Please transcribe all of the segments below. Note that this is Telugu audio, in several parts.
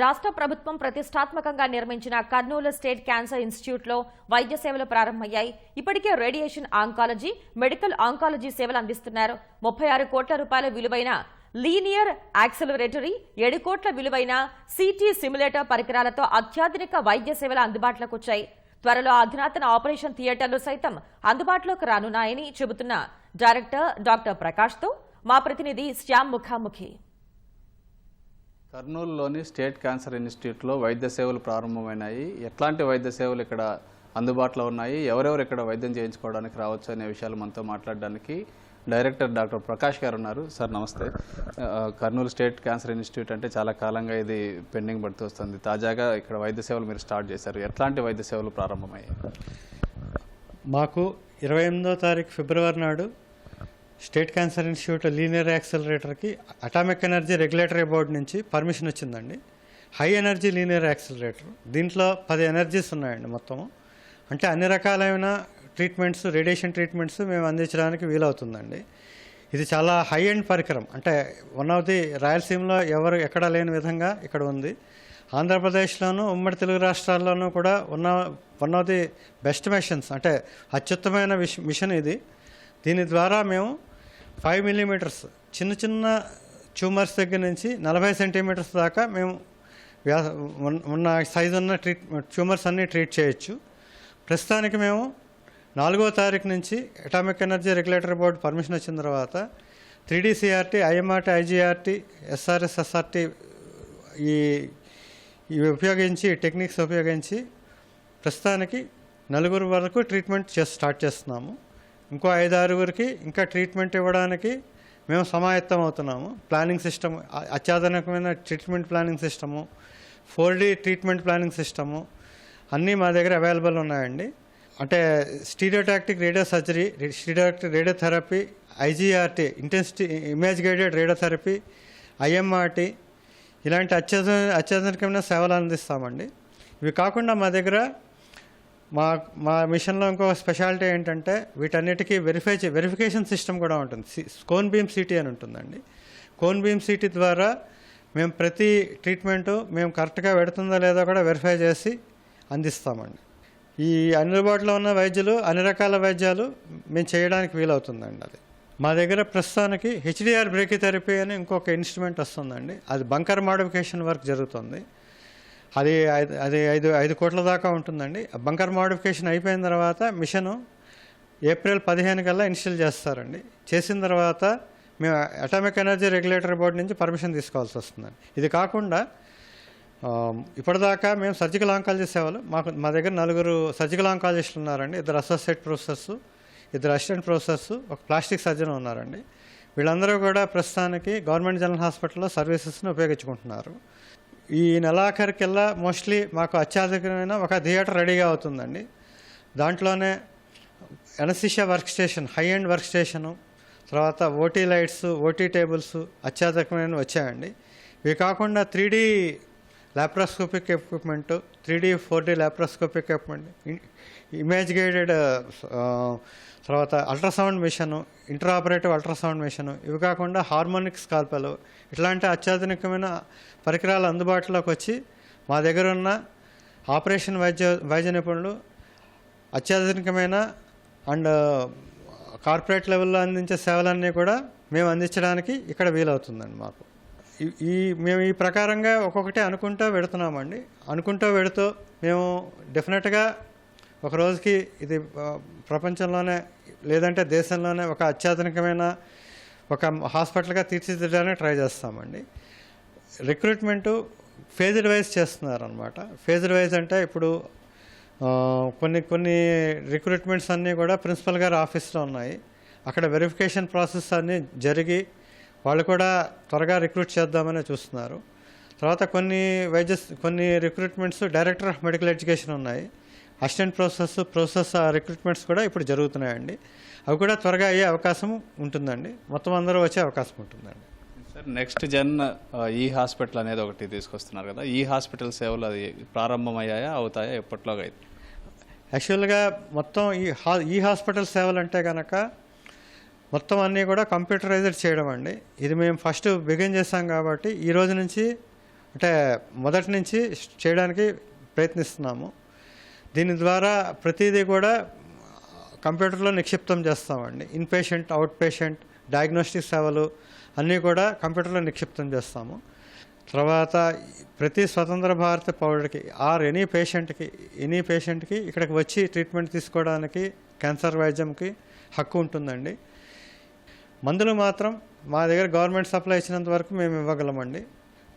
రాష్ట్ర ప్రభుత్వం ప్రతిష్టాత్మకంగా నిర్మించిన కర్నూలు స్టేట్ క్యాన్సర్ ఇన్స్టిట్యూట్లో వైద్య సేవలు ప్రారంభమయ్యాయి. ఇప్పటికే రేడియేషన్ ఆంకాలజీ మెడికల్ ఆంకాలజీ సేవలు అందిస్తున్నారు. ముప్పై ఆరు కోట్ల రూపాయల విలువైన లీనియర్ యాక్సిలరేటరీ ఏడు కోట్ల విలువైన సిటీ సిమ్యులేటర్ పరికరాలతో అత్యాధునిక వైద్య సేవలు అందుబాటులోకి వచ్చాయి. త్వరలో అధునాతన ఆపరేషన్ థియేటర్లు సైతం అందుబాటులోకి రానున్నాయని చెబుతున్న డైరెక్టర్ డాక్టర్ ప్రకాష్తో మా ప్రతినిధి శ్యామ్ ముఖాముఖి. కర్నూలులోని స్టేట్ క్యాన్సర్ ఇన్స్టిట్యూట్లో వైద్య సేవలు ప్రారంభమైనాయి. ఎట్లాంటి వైద్య సేవలు ఇక్కడ అందుబాటులో ఉన్నాయి? ఎవరెవరు ఇక్కడ వైద్యం చేయించుకోవడానికి రావచ్చు అనే విషయాలు మనతో మాట్లాడడానికి డైరెక్టర్ డాక్టర్ ప్రకాష్ గారు ఉన్నారు. సార్ నమస్తే. కర్నూలు స్టేట్ క్యాన్సర్ ఇన్స్టిట్యూట్ అంటే చాలా కాలంగా ఇది పెండింగ్ పడుతూ వస్తుంది. తాజాగా ఇక్కడ వైద్య సేవలు మీరు స్టార్ట్ చేశారు. ఎట్లాంటి వైద్య సేవలు ప్రారంభమయ్యాయి? మాకు ఇరవై ఎనిమిదో తారీఖు ఫిబ్రవరి నాడు స్టేట్ క్యాన్సర్ ఇన్స్టిట్యూట్ లీనియర్ యాక్సిలరేటర్కి అటామిక్ ఎనర్జీ రెగ్యులేటరీ బోర్డు నుంచి పర్మిషన్ వచ్చిందండి. High energy linear accelerator. దీంట్లో పది ఎనర్జీస్ ఉన్నాయండి మొత్తము అంటే అన్ని రకాలైన ట్రీట్మెంట్స్ రేడియేషన్ ట్రీట్మెంట్స్ మేము అందించడానికి వీలవుతుందండి. ఇది చాలా హై ఎండ్ పరికరం. అంటే వన్ ఆఫ్ ది రాయలసీమలో ఎవరు ఎక్కడ లేని విధంగా ఇక్కడ ఉంది. ఆంధ్రప్రదేశ్లోను ఉమ్మడి తెలుగు రాష్ట్రాల్లోనూ కూడా ఉన్న one of the best machines. అంటే అత్యుత్తమైన మిషన్ ఇది. దీని ద్వారా మేము ఫైవ్ మిల్లీమీటర్స్ చిన్న చిన్న ట్యూమర్స్ దగ్గర నుంచి నలభై సెంటీమీటర్స్ దాకా మేము వ్యా ఉన్న- సైజు ఉన్న ట్రీట్ ట్యూమర్స్ అన్నీ ట్రీట్ చేయొచ్చు. ప్రస్తుతానికి మేము నాలుగో తారీఖు నుంచి atomic energy regulatory board permission వచ్చిన తర్వాత three D C R T I M R T I G R T S R S S R T ఈ ఇవి ఉపయోగించి టెక్నిక్స్ ఉపయోగించి ప్రస్తుతానికి నలుగురు వరకు ట్రీట్మెంట్ చే స్టార్ట్ చేస్తున్నాము. ఇంకో ఐదు ఆరుగురికి ఇంకా ట్రీట్మెంట్ ఇవ్వడానికి మేము సమాయత్తం అవుతున్నాము. Planning system అత్యాధునికమైన treatment planning system four D treatment planning system అన్నీ మా దగ్గర అవైలబుల్ ఉన్నాయండి. అంటే stereotactic radio surgery stereotactic radiotherapy IGRT intensity image guided radiotherapy IMRT ఇలాంటి అత్యాధు అత్యాధునికమైన సేవలు అందిస్తామండి. ఇవి కాకుండా మా దగ్గర మా మా మిషన్లో ఇంకో స్పెషాలిటీ ఏంటంటే వీటన్నిటికీ వెరిఫై చే వెరిఫికేషన్ సిస్టమ్ కూడా ఉంటుంది. సి- కోన్ బీమ్ సిటీ అని ఉంటుందండి. కోన్ బీమ్ సిటీ ద్వారా మేము ప్రతి ట్రీట్మెంటు మేము కరెక్ట్గా పెడుతుందో లేదో కూడా వెరిఫై చేసి అందిస్తామండి. ఈ అందుబాటులో ఉన్న వైద్యులు అన్ని రకాల వైద్యాలు మేము చేయడానికి వీలవుతుందండి అది. మా దగ్గర ప్రస్తుతానికి హెచ్డిఆర్ బ్రేకిథెరపీ అని ఇంకొక ఇన్స్ట్రుమెంట్ వస్తుందండి. అది బంకర్ మాడిఫికేషన్ వర్క్ జరుగుతుంది. అది ఐదు- అది ఐదు ఐదు కోట్ల దాకా ఉంటుందండి. ఆ బంకర్ మోడిఫికేషన్ అయిపోయిన తర్వాత మిషను ఏప్రిల్ పదిహేను కల్లా ఇన్స్టాల్ చేస్తారండి. చేసిన తర్వాత మేము అటామిక్ ఎనర్జీ రెగ్యులేటరీ బోర్డు నుంచి పర్మిషన్ తీసుకోవాల్సి వస్తుందండి. ఇది కాకుండా ఇప్పటిదాకా మేము సర్జికల్ ఆంకాలజీ సేవలు మాకు మా దగ్గర నలుగురు సర్జికల్ ఆంకాలజిస్టులు ఉన్నారండి. ఇద్దరు అసోసియేట్ ప్రొఫెసర్స్ ఇద్దరు అసిస్టెంట్ ప్రొఫెసర్స్ ఒక ప్లాస్టిక్ సర్జన్ ఉన్నారండి. వీళ్ళందరూ కూడా ప్రస్తుతానికి గవర్నమెంట్ జనరల్ హాస్పిటల్లో సర్వీసెస్ని ఉపయోగించుకుంటున్నారు. ఈ నెలాఖరికల్లా మోస్ట్లీ మాకు అత్యాధునికమైన ఒక థియేటర్ రెడీగా అవుతుందండి. దాంట్లోనే anaesthesia workstation high end workstation తర్వాత ఓటీ లైట్స్ ఓటీ టేబుల్స్ అత్యాధునికమైన వచ్చాయండి. ఇవి కాకుండా three laparoscopic equipment three D four D laparoscopic equipment image guided తర్వాత ultrasound machine intraoperative ultrasound machine ఇవి కాకుండా హార్మోనిక్ స్కాల్పలు ఇట్లాంటి అత్యాధునికమైన పరికరాలు అందుబాటులోకి వచ్చి మా దగ్గర ఉన్న ఆపరేషన్ వైద్య వైద్య నిపుణులు అత్యాధునికమైన అండ్ కార్పొరేట్ లెవెల్లో అందించే సేవలన్నీ కూడా మేము అందించడానికి ఇక్కడ వీలవుతుందండి మాకు. ఈ- మేము ఈ ప్రకారంగా ఒక్కొక్కటి అనుకుంటూ వెడుతున్నామండి అనుకుంటూ వెడుతూ మేము డెఫినెట్గా ఒక రోజుకి ఇది ప్రపంచంలోనే లేదంటే దేశంలోనే ఒక అత్యాధునికమైన ఒక హాస్పిటల్గా తీర్చిదిద్దడానికి ట్రై చేస్తామండి. రిక్రూట్మెంటు ఫేజ్డ్ వైజ్ చేస్తున్నారనమాట ఫేజ్డ్ వైజ్ అంటే ఇప్పుడు కొన్ని కొన్ని రిక్రూట్మెంట్స్ అన్నీ కూడా ప్రిన్సిపల్ గారి ఆఫీస్లో ఉన్నాయి. అక్కడ వెరిఫికేషన్ ప్రాసెస్ అన్నీ జరిగి వాళ్ళు కూడా త్వరగా రిక్రూట్ చేద్దామని చూస్తున్నారు. తర్వాత కొన్ని వైద్య కొన్ని recruitments director of medical education ఉన్నాయి. అసిస్టెంట్ ప్రాసెస్ ప్రాసెస్ రిక్రూట్మెంట్స్ కూడా ఇప్పుడు జరుగుతున్నాయండి. అవి కూడా త్వరగా అయ్యే అవకాశం ఉంటుందండి. మొత్తం అందరూ వచ్చే అవకాశం ఉంటుందండి. సార్ నెక్స్ట్ జన్ ఈ హాస్పిటల్ అనేది ఒకటి తీసుకొస్తున్నారు కదా. ఈ హాస్పిటల్ సేవలు అది ప్రారంభమయ్యాయా అవుతాయా ఎప్పట్లోగా అయితే యాక్చువల్గా మొత్తం ఈ హా ఈ హాస్పిటల్ సేవలు అంటే కనుక మొత్తం అన్నీ కూడా కంప్యూటరైజ్డ్ చేయడం అండి. ఇది మేము ఫస్ట్ బిగిన్ చేస్తాం కాబట్టి ఈ రోజు నుంచి అంటే మొదటి నుంచి చేయడానికి ప్రయత్నిస్తున్నాము. దీని ద్వారా ప్రతిదీ కూడా కంప్యూటర్లో నిక్షిప్తం చేస్తామండి. In patient out patient diagnostic సేవలు అన్నీ కూడా కంప్యూటర్లో నిక్షిప్తం చేస్తాము. తర్వాత ప్రతి స్వతంత్ర భారత పౌరుడికి ఆర్ ఎనీ పేషెంట్కి ఎనీ పేషెంట్కి ఇక్కడికి వచ్చి ట్రీట్మెంట్ తీసుకోవడానికి క్యాన్సర్ వైద్యంకి హక్కు ఉంటుందండి. మందులు మాత్రం మా దగ్గర గవర్నమెంట్ సప్లై ఇచ్చినంత వరకు మేము ఇవ్వగలమండి.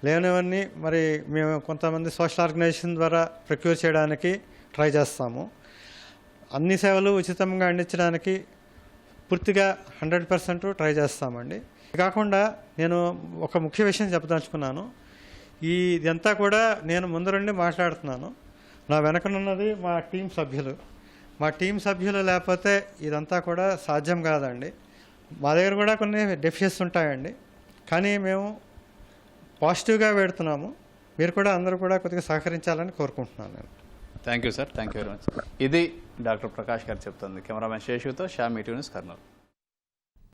లేనివన్నీ మరి మేము కొంతమంది సోషల్ ఆర్గనైజేషన్ ద్వారా ప్రొక్యూర్ చేయడానికి ట్రై చేస్తాము. అన్ని సేవలు ఉచితంగా అందించడానికి పూర్తిగా హండ్రెడ్ పర్సెంట్ ట్రై చేస్తామండి. కాకుండా నేను ఒక ముఖ్య విషయం చెప్పదలుచుకున్నాను. ఈ ఇదంతా కూడా నేను ముందరుండి మాట్లాడుతున్నాను. నా వెనకనున్నది మా టీం సభ్యులు. మా టీం సభ్యులు లేకపోతే ఇదంతా కూడా సాధ్యం కాదండి. మా దగ్గర కూడా కొన్ని డెఫిషియన్స్ ఉంటాయండి. కానీ మేము పాజిటివ్గా పెడుతున్నాము. మీరు కూడా అందరూ కూడా కొద్దిగా సహకరించాలని కోరుకుంటున్నాను నేను. Thank you sir thank you very much ఇది డాక్టర్ ప్రకాష్ గారు చెప్తుంది. కెమెరామెన్ శేషుతో షా మీటివ్ న్యూస్ కర్నూలు.